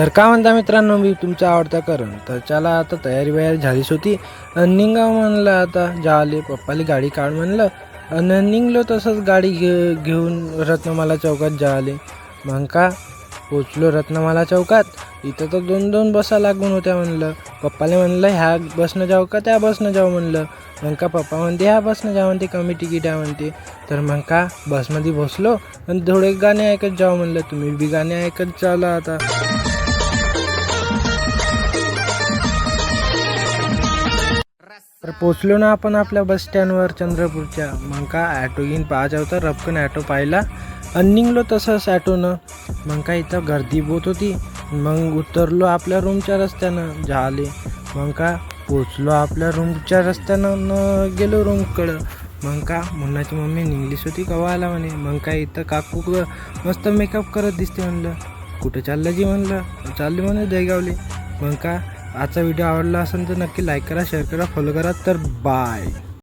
तर का म्हणता मित्रांनो मी तुमचा आवडता करण. तर चला आता तयारी वयारी झालीच होती. आणि निघावं म्हणलं आता जाले पप्पाली गाडी काढ म्हणलं. आणि निघलो तसंच गाडी घे घेऊन रत्नमाला चौकात जाले. मग का पोचलो रत्नमाला चौकात. इथं तर दोन दोन बसा लागून होत्या म्हणलं. पप्पाला म्हणलं ह्या बसनं जाऊ का त्या बसनं जाऊ म्हणलं. मग का पप्पा म्हणते ह्या बसनं जाऊ म्हणते कमी तिकीट आहे म्हणते. तर मग का बसमध्ये बसलो. आणि थोडे गाणे ऐकत जाऊ म्हणलं. तुम्ही बी गाणे ऐकत चाला आता. तर पोचलो ना आपण आपल्या बस स्टँडवर चंद्रपूरच्या. मग का ॲटो घेऊन पाहायचा होता रपकन ॲटो पाहिला. आणि निघलो तसंच ॲटोनं मग का इथं गर्दी बहुत होती. मग उतरलो आपल्या रूमच्या रस्त्यानं. झाले. मग का पोचलो आपल्या रूमच्या रस्त्यानं गेलो रूमकडं मग का मुन्नाची मम्मी निघलीच होती कवा आला म्हणे. मग काय इथं काकू मस्त मेकअप करत दिसते म्हणलं. कुठं चाललं जी म्हणलं? चालली म्हणे दहीगावली मग का आजचा व्हिडिओ आवडला असेल तर नक्की लाईक करा शेअर करा फॉलो करा तर बाय